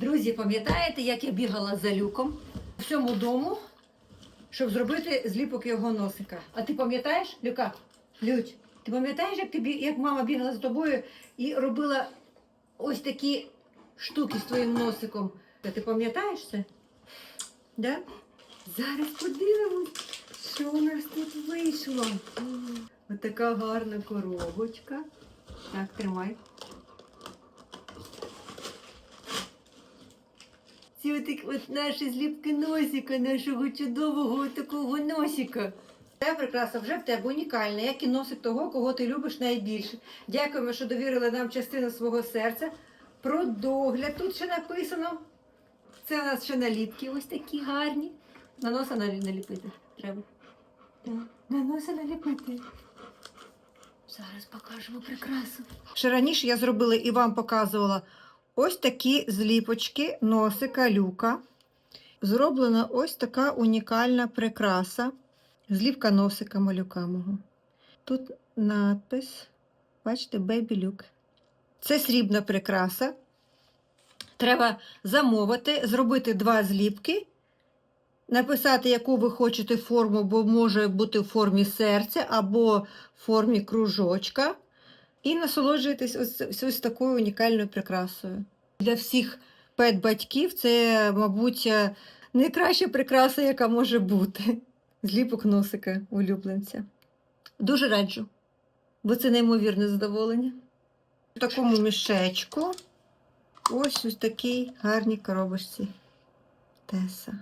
Друзі, пам'ятаєте, як я бігала за люком всьому дому, щоб зробити зліпок його носика? А ти пам'ятаєш, Люка? Людь, ти пам'ятаєш, як, ти, як мама бігала за тобою і робила ось такі штуки з твоїм носиком? Ти пам'ятаєш це? Да? Зараз подивимось, що у нас тут вийшло. Ось така гарна коробочка. Так, тримай. Ці от, от наші зліпки носика, нашого чудового такого носика. Ця прикраса вже в тебе унікальна, як і носик того, кого ти любиш найбільше. Дякуємо, що довірили нам частину свого серця. Про догляд тут ще написано. Це у нас ще наліпки ось такі гарні. На носа наліпити треба. Так, на носа наліпити. Зараз покажемо прикрасу. Ще раніше я зробила і вам показувала ось такі зліпочки носика люка. Зроблена ось така унікальна прикраса. Зліпка носика малюка мого. Тут надпис, бачите, Baby Luke. Це срібна прикраса. Треба замовити, зробити два зліпки, написати, яку ви хочете форму, бо може бути в формі серця або в формі кружочка. І насолоджуєтесь ось, ось, ось такою унікальною прикрасою. Для всіх педбатьків це, мабуть, найкраща прикраса, яка може бути. Зліпок носика улюбленця. Дуже раджу, бо це неймовірне задоволення. В такому мішечку ось ось такій гарній коробочці Теса.